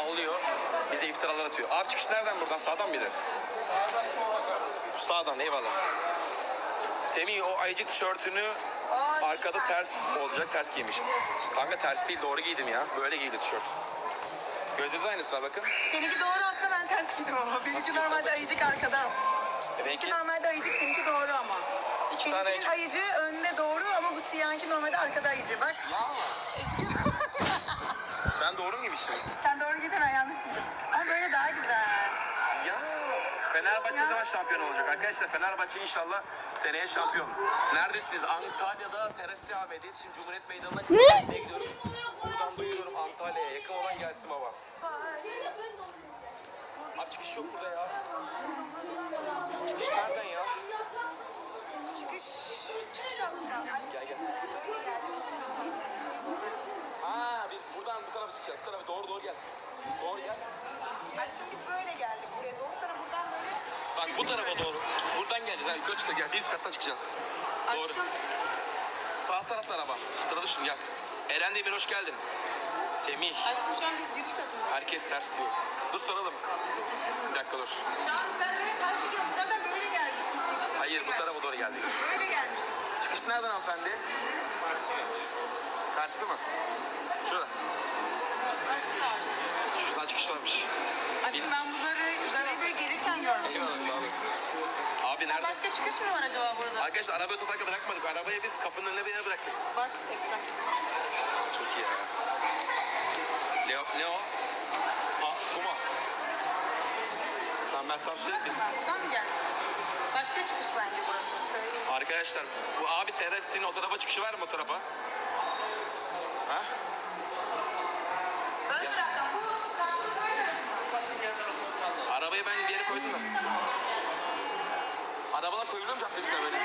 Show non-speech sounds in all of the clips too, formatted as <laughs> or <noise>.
sallıyor. Bize iftiralar atıyor. Abi çıkış nereden buradan? Sağdan mıydı? Sağdan eyvallah. Semih o ayıcı tişörtünü arkada ters olacak. Ters giymiş. Kanka ters değil doğru giydim ya. Böyle giydi tişört. Gözde de aynısı var bakın. Seninki doğru aslında ben ters giydim ama. Benimki normalde ayıcık arkada. E Benimki normalde ayıcık, seninki doğru ama. iki tane ayıcı önde doğru ama bu siyahınki normalde arkada ayıcı. Bak. Ben doğru mu giymişim? Sen doğru giydin ben yanlış giydim. Ama böyle daha güzel. Ya Fenerbahçe zaman şampiyon olacak arkadaşlar. Fenerbahçe inşallah seneye şampiyon. Neredesiniz? Antalya'da TRST AVM'deyiz. Şimdi Cumhuriyet Meydanı'na çıkmaya gidiyoruz. Buradan duyuruyorum Antalya'ya. Yakın olan gelsin baba. Abi çıkış yok burada ya. Çıkış nereden ya? Çıkış. Çıkış alacağım. Gel gel. Ha biz buradan bu tarafa çıkacağız. Bu tarafa doğru doğru gel. Doğru gel. Aşkım biz böyle geldik buraya. Doğru sonra buradan böyle. Bak bu tarafa doğru. Buradan geleceğiz. Yani çıkacağız. Gel. Biz kattan çıkacağız. Doğru. Aşkım. Sağ tarafta araba. Tara düştüm gel. Eren Demir hoş geldin. Semih. Aşkım şu an biz giriş katındayız. Herkes ters diyor. Dur soralım. Bir dakika dur. Şu an sen öyle ters gidiyorsun. Zaten böyle geldik. Hayır bu tarafa doğru geldik. Böyle gelmiştik. Çıkış nereden hanımefendi? Karşı mı? Şurada. Nasıl karşı? Şuradan çıkış varmış. Aşkım ben bu zarı, zarayı böyle gelirken görmüştüm. Eyvallah sağ olasın. Abi nerede? Başka çıkış mı var acaba burada? Arkadaşlar arabayı otoparka bırakmadık. Arabayı biz kapının önüne bir yere bıraktık. Bak ekran. Çok iyi ya. Ne, o- ne o? Ha, kuma. Sen ben şey diyeyim mi? Buradan mı geldin? Başka çıkış bence burası. Söyleyeyim. Arkadaşlar bu abi terastinin o tarafa çıkışı var mı o tarafa? Ha? Ön taraftan bu kartı böyle. Arabayı ben bir yere koydum da. Arabalar koyuluyor mu caddesine böyle?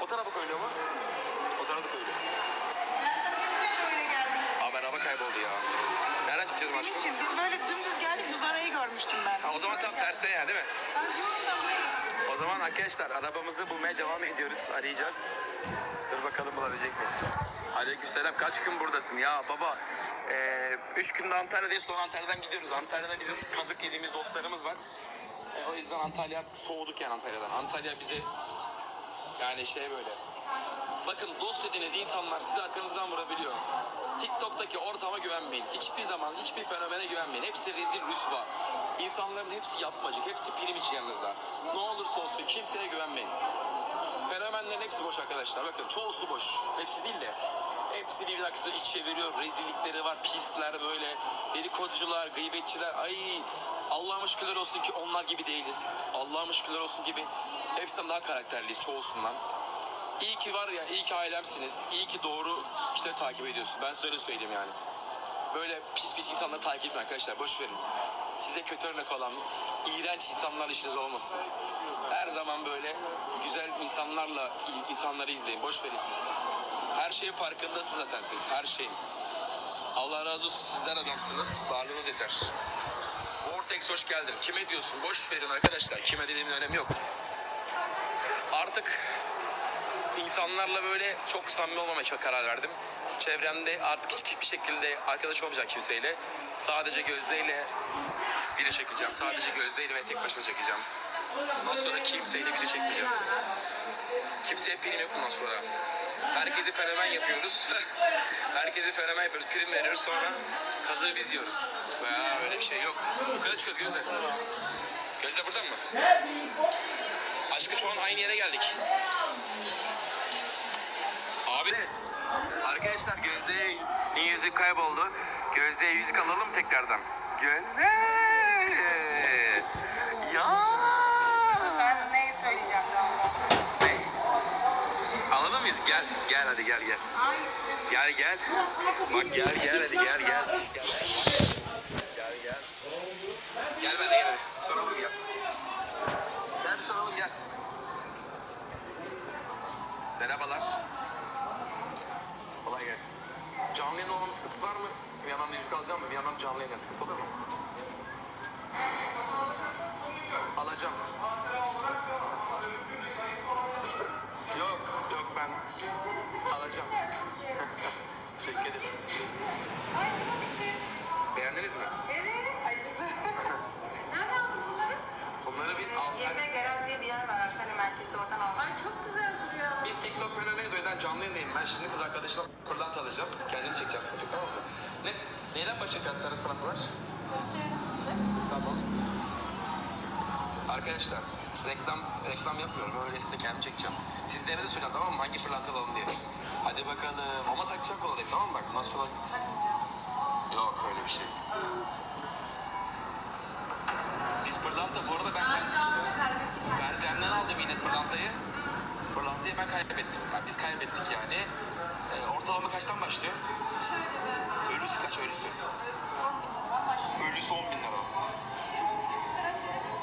O tarafa koyuluyor mu? O tarafa koyuluyor. Abi araba kayboldu ya. Nereden çıkacağız Senin başka? için biz böyle dümdüz geldik bu zarayı görmüştüm ben. Ha, o zaman tam terse ya değil mi? Ben diyorum ben buraya gittim. O zaman arkadaşlar arabamızı bulmaya devam ediyoruz. Arayacağız. Dur bakalım bulabilecek miyiz? Aleykümselam. Kaç gün buradasın? Ya baba, eee üç günde Antalya'dayız. Sonra Antalya'dan gidiyoruz. Antalya'da bizim kazık yediğimiz dostlarımız var. E, o yüzden Antalya soğuduk yani Antalya'dan. Antalya bize yani şey böyle. Bakın dost dediğiniz insanlar sizi arkanızdan vurabiliyor. TikTok'taki ortama güvenmeyin. Hiçbir zaman hiçbir fenomene güvenmeyin. Hepsi rezil rüsva. İnsanların hepsi yapmacık, hepsi prim için yanınızda. Ne olursa olsun kimseye güvenmeyin. Fenomenlerin hepsi boş arkadaşlar. Bakın çoğusu boş. Hepsi değil de. Hepsi arkasında iç çeviriyor. Rezillikleri var, pisler böyle. Dedikoducular, gıybetçiler. Ay Allah'a şükürler olsun ki onlar gibi değiliz. Allah'a şükürler olsun gibi hepsinden daha karakterliyiz çoğusundan. İyi ki var ya, iyi ki ailemsiniz. İyi ki doğru işleri takip ediyorsun. Ben size öyle söyleyeyim yani. Böyle pis pis insanları takip etmeyin arkadaşlar. Boş verin. Size kötü örnek olan, iğrenç insanlarla işiniz olmasın. Her zaman böyle güzel insanlarla insanları izleyin. Boş verin siz. Her şeyin farkındasınız zaten siz. Her şeyin. Allah razı olsun. Sizler adamsınız. Varlığınız yeter. Vortex hoş geldin. Kime diyorsun? Boş verin arkadaşlar. Kime dediğimin önemi yok. Artık insanlarla böyle çok samimi olmamaya karar verdim. Çevremde artık hiçbir şekilde arkadaş olmayacak kimseyle. Sadece Gözde'yle video çekeceğim. Sadece Gözde'yle ve tek başıma çekeceğim. Bundan sonra kimseyle video çekmeyeceğiz. Kimseye prim yok bundan sonra. Herkesi fenomen yapıyoruz. <laughs> Herkesi fenomen yapıyoruz. Prim veriyoruz sonra kazığı biz yiyoruz. Veya böyle bir şey yok. Kadar çıkıyoruz Gözde. Gözde burada mı? Aşkı şu an aynı yere geldik. Abi arkadaşlar Gözde'ye yüz- yüzük kayboldu. Gözde'ye yüzük alalım tekrardan. Gözde. Gel, hadi gel gel. Gel gel. Bak gel gel hadi gel gel. Gel gel. Gel gel. Ben de gel hadi. Soralım gel. Gel bir soralım gel. Merhabalar. Kolay gelsin. Canlı yayın olmamın sıkıntısı var mı? Bir yandan da yüzük alacağım mı? Bir yandan canlı yayın sıkıntı olur mu? Alacağım. Alacağım. <laughs> Teşekkür ederiz. Beğendiniz mi? Evet. Acıklı. Nerede aldınız bunları? Bunları biz Antalya... Yemek garaj diye bir yer var Antalya merkezde oradan aldım. Ay çok güzel duruyor. Biz TikTok fenomeni doyudan canlı yayındayım. Ben şimdi kız arkadaşımla pırlanta alacağım. Kendini çekeceğim sıkıntı yok tamam mı? Ne, neyden başlıyor fiyatlarınız pırlantalar? Gösterelim size. Tamam. Arkadaşlar reklam reklam yapmıyorum. Öylesine kendim çekeceğim. Sizlere de söyleyeceğim tamam mı? Hangi pırlanta alalım diye. Hadi bakalım. Ama takacağım kola değil tamam mı? Bak nasıl olan... Yok öyle bir şey. Biz pırlanta bu arada ben ben senden aldım yine pırlantayı. Pırlantayı ben kaybettim. Yani biz kaybettik yani. Ee, ortalama kaçtan başlıyor? Ölüsü kaç ölüsü? 10 bin liradan başlıyor. Ölüsü 10 bin lira.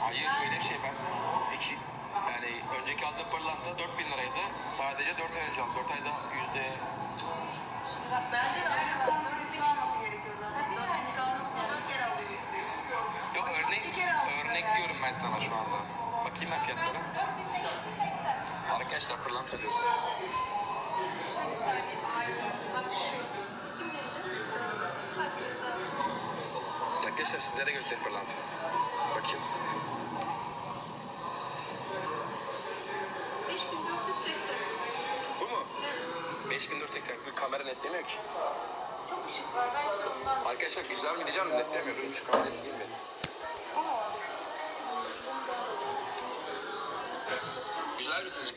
Hayır şöyle bir şey ben iki önceki aldığım pırlanta 4 bin liraydı. Sadece 4 ay önce aldım. 4 ayda yüzde Bence de öyle son virüsü alması gerekiyor zaten. Dörtlük almasın ya da bir kere alıyor yüzü. Yok örnek, örnek yani. diyorum ben sana şu anda. Bakayım ben fiyatlara. 4880. Arkadaşlar pırlanta diyoruz. Arkadaşlar sizlere göstereyim pırlanta. Bakayım. 5480. Bu mu? 5480. Bu kamera netlemiyor ki. Çok ışık var. Belki ondan. Arkadaşlar güzel mi diyeceğim netlemiyor. Şu kamerası girmedi. Bu mu? Güzel mi sizce?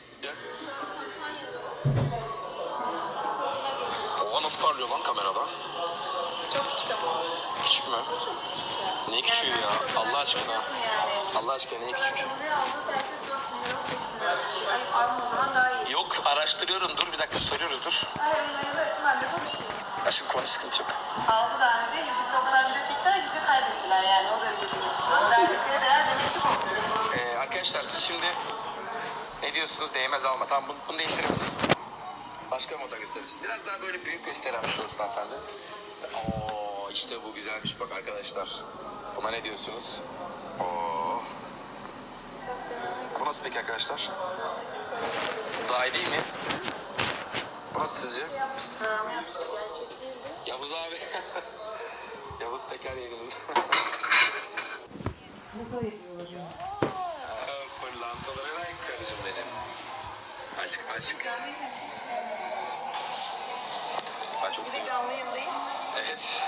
Oha nasıl parlıyor lan kamerada? Çok küçük ama. Küçük mü? Ne küçüğü ya? Allah aşkına. Allah aşkına ne küçük? Buraya aldığı sadece 4 bin lira 5 bin lira bir şey. Ay alma o zaman daha iyi. Yok araştırıyorum dur bir dakika soruyoruz dur. Ay öyle öyle ben de konuşayım. Aşkım konu sıkıntı yok. Aldı daha önce yüzükte o kadar video çektiler yüzü kaybettiler yani o derece değil. Verdikleri değer demek ki bu. Ee, arkadaşlar siz şimdi ne diyorsunuz değmez alma. Tamam bunu, bunu değiştirelim. Başka moda gösterirsin. Biraz daha böyle büyük gösteren şu hanımefendi. Oo işte bu güzelmiş bak arkadaşlar. Buna ne diyorsunuz? Oo. Bu nasıl peki arkadaşlar? Daha iyi değil mi? Bu nasıl sizce? Yavuz abi. <laughs> Yavuz Peker yayınımızda. Aa, Pırlantalara layık karıcığım benim. Aşk aşk. Ben çok seviyorum. canlı yayındayız. Evet.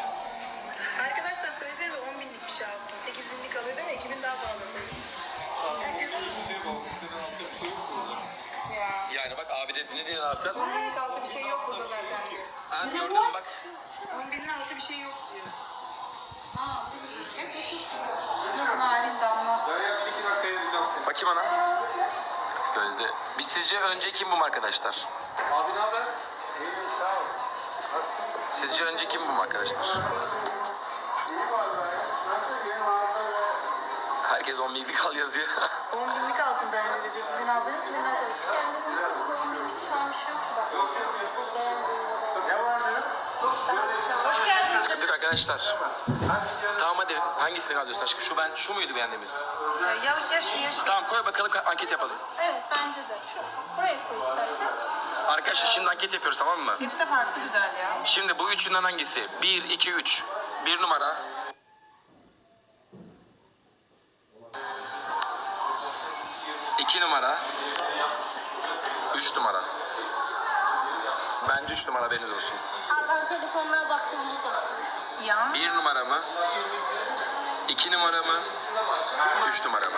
Arkadaşlar söylesenize 10 binlik bir şey alsın. 8 binlik alıyor değil mi? 2 bin daha fazla. Ya. Yani bak abi de ne diyorsun abi sen? 10 binlik altı bir şey yok burada zaten diyor. Ha gördün mü bak. 10 binin altı bir şey yok diyor. Aa bu güzel. Narin damla. Bakayım ana. Gözde. Biz sizce önce kim bu arkadaşlar? Abi ne haber? İyiyim sağ ol. Sizce önce kim bu arkadaşlar? Herkes 10 binlik al yazıyor. <laughs> 10 binlik alsın bence de 8 bin alacağını 2 bin daha. Şu an bir şey yok şu bak. Ne var ne? Hoş geldiniz. Sıkıntı yok arkadaşlar. Tamam hadi hangisini alıyorsun aşkım? Şu ben şu muydu beğendiğimiz? Ya, ya, ya şu ya şu. Tamam koy bakalım anket yapalım. Evet bence de. Şu. Buraya koy istersen. Arkadaşlar şimdi anket yapıyoruz tamam mı? Hepsi de farklı güzel ya. Şimdi bu üçünden hangisi? 1, 2, 3. 1 numara. İki numara. Üç numara. Bence üç numara benim olsun. Abi ben telefonlara baktım buradasın. Ya. Bir numara mı? İki numara mı? Üç numara mı?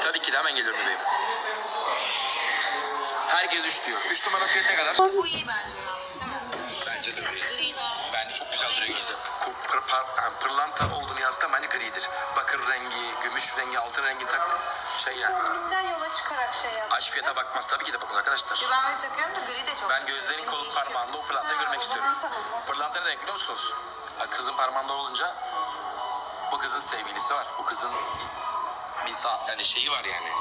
Tabii ki de hemen geliyorum bebeğim. Herkes üç diyor. Üç numara fiyatı ne kadar? Bu iyi bence Pır, par- yani pırlanta olduğunu yansıtan bence gridir. Bakır rengi, gümüş rengi, altın rengi tak şey yani. Bizden yola çıkarak şey yap. Aç fiyata bakmaz tabii ki de bakın arkadaşlar. Ben öyle takıyorum da gri de çok. Ben gözlerin kolu parmağında o pırlantayı Ha, görmek o istiyorum. zaman tamam. Pırlanta ne demek biliyor musunuz? Ha, Kızın parmağında olunca bu kızın sevgilisi var. Bu kızın bir saat yani şeyi var yani.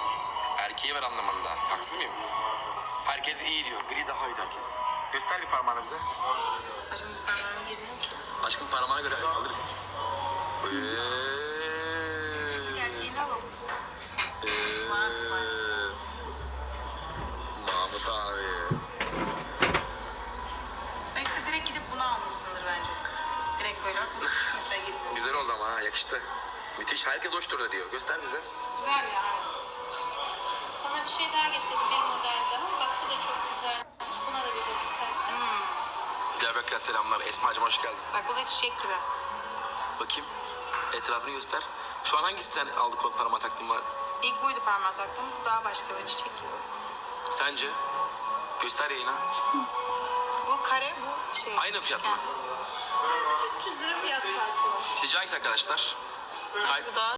Erkeği var anlamında. Haksız mıyım? Herkes iyi diyor. Gri daha iyi herkes. Göster bir parmağını bize. Şimdi parmağım girmiyor ki. Aşkım parmağına göre alırız. Eee. Gerçeğini alalım. Eee. Mahmut abi. Sen işte direkt gidip bunu almışsındır bence. Direkt böyle. güzel oldu ama ha yakıştı. Müthiş. Herkes hoş durdu diyor. Göster bize. Güzel ya. Sana bir şey daha getirdim bir model daha. Bak da çok güzel. Buna da bir bak istersen. Hmm. Diyarbakır'a selamlar. Esma'cığım hoş geldin. Bak bu da çiçek gibi. Bakayım. Etrafını göster. Şu an hangisi sen aldı kod parama taktın var? İlk buydu parmağı taktım. Bu daha başka bir çiçek gibi. Sence? Göster yayına. Bu kare, bu şey. Aynı fiyat mı? üçgen. 300 lira fiyat farkı var. Sizce hangisi arkadaşlar? Kalp. Bu da